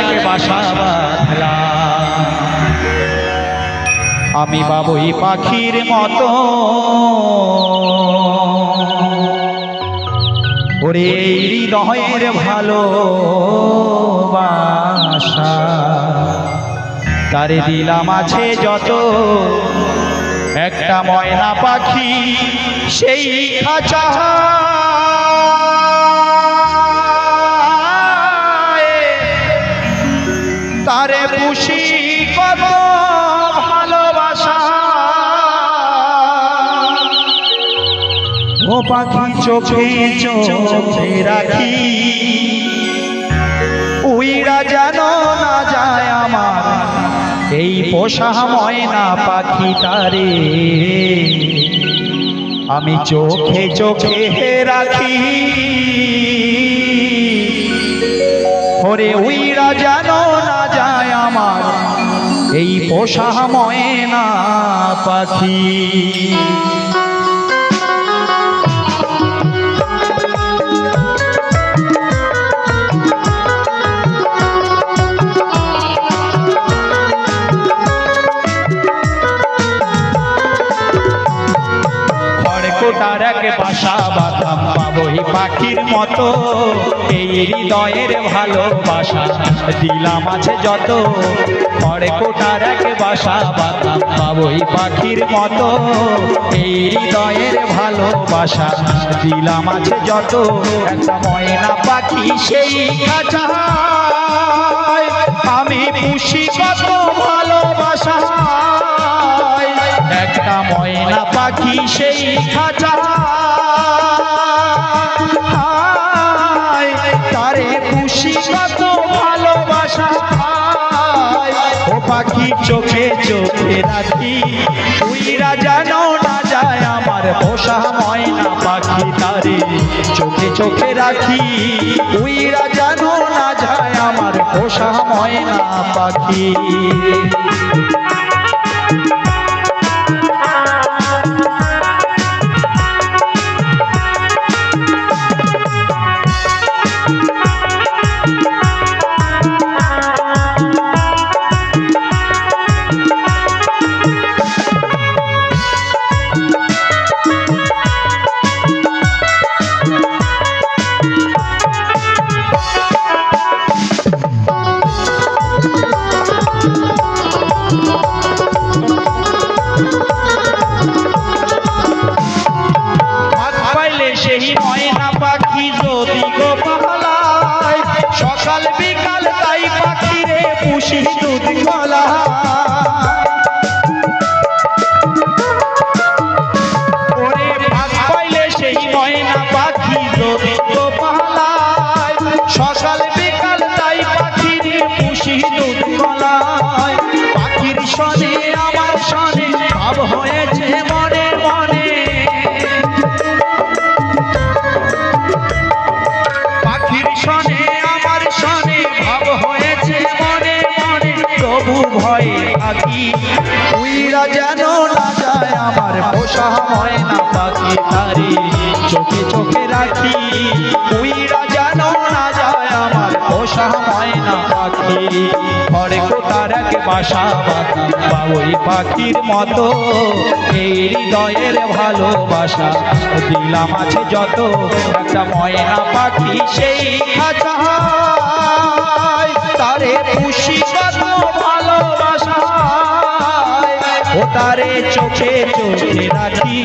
এক বাসা আমি বাবুই পাখির মতো। ওরে হৃদয়ের ভালো বাসা তারে দিলাম আছে যত। একটা ময়না পাখি, সেই খাঁচা। পাখি চোখে চোখে রাখি। উইরা যেন না যায় আমার। এই পোষা ময়না পাখি তারে। আমি চোখে চোখে রাখি। ওরে উইরা যেন না যায় আমার। এই পোষা ময়না পাখি। খড়কোটার এক বাসা বাঁধাম পাবই পাখির মতো। এই হৃদয়ের ভালোবাসা দিলাম আছে যত। খড়কোটার এক বাসা বাঁধাম পাবই পাখির মতো। এই হৃদয়ের ভালোবাসা দিলাম আছে যত। ময়না পাখি সেই আমি খুশি কত ভালোবাসা। ময়না পাখি সেই তারে খুশি কত ভালোবাসা। ও পাখি, চোখে চোখে রাখি। উইরা জানো না যায় আমার পোষা ময়না পাখি তারে। চোখে চোখে রাখি। উইরা জানো না যায় আমার পোষা ময়না পাখি। সেই ময়না পাখি যদি গো পালায় সকাল বিকাল তাই পাখিরে পুষি দুধ গলা ভয়ে উইরা যেন না যায় আমার পোষা ময়না পাখি তারি চোখে চোখে রাখি। উইরা যেন না যায় আমার পোষা ময়না পাখি। ঘরে কোটার এক বাসা বাঁধাম বাবুই পাখির মতো। এই হৃদয়ের ভালোবাসা দিলাম আছে যত। একটা ময়না পাখি সেই খাঁচায় তারে চোখে চোখে রাখি।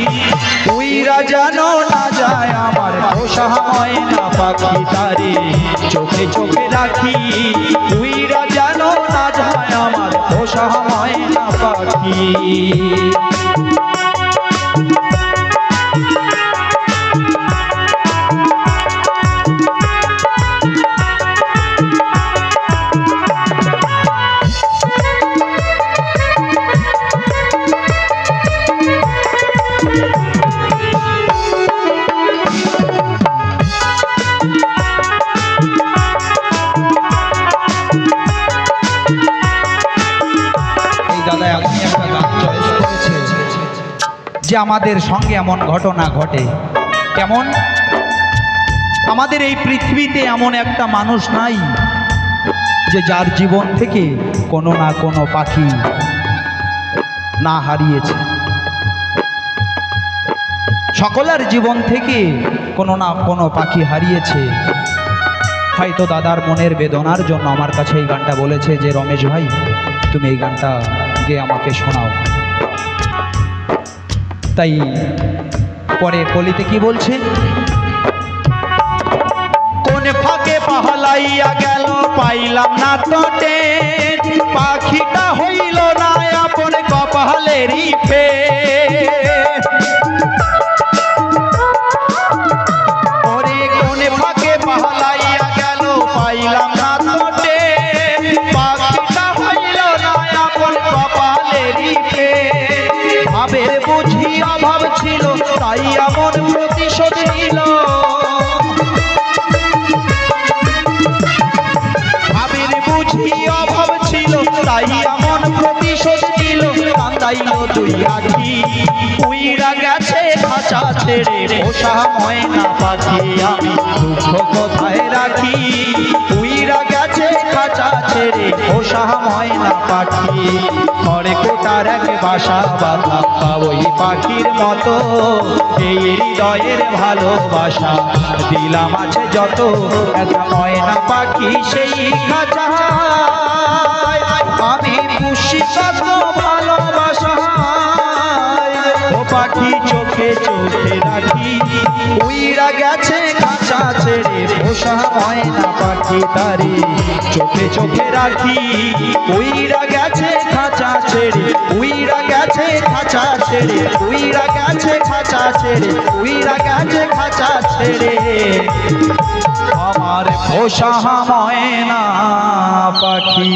তুই জানো না যায় আমার পোষা ময়না পাখি তারে চোখে চোখে রাখি। তুই জানো না যায় আমার পোষা ময়না পাখি। যে আমাদের সঙ্গে এমন ঘটনা ঘটে। কেমন? আমাদের এই পৃথিবীতে এমন একটা মানুষ নাই যে যার জীবন থেকে কোনো না কোনো পাখি না হারিয়েছে। সকলের জীবন থেকে কোনো না কোনো পাখি হারিয়েছে। হয়তো দাদার মনের বেদনার জন্য আমার কাছে এই গানটা বলেছে যে, রমেশ ভাই, তুমি এই গানটা গিয়ে আমাকে শোনাও। তাই পরে কলিতে কি বলছে কোন ফাঁকে পাহলাইয়া গেল, পাইলাম না তো টের। পাখিটা হইল না, আপন কপালেরই ফে ছেড়ে পোষা ময়না পাখি আমি রাখি? উইরা গেছে খাঁচা ছেড়ে পোষা ময়না পাখি। এক বাসা বাঁধা পাখির মতো। এই হৃদয়ের ভালোবাসা দিলাম আছে যত ময়না পাখি সেই খাঁচা। আমি খুশি তত ভালোবাসা। ও পাখি চোখে চোখে রাখি। উইরা গেছে কাঁচা ছেড়ে, পোষা ময়না তারে চোখে চোখে রাখি। উইরা গেছে খাঁচা ছেড়ে, উইরা গেছে খাঁচা ছেড়ে, উইরা গেছে খাঁচা ছেড়ে, উইরা গেছে খাঁচা ছেড়ে। আমার পোষা ময়না পাখি।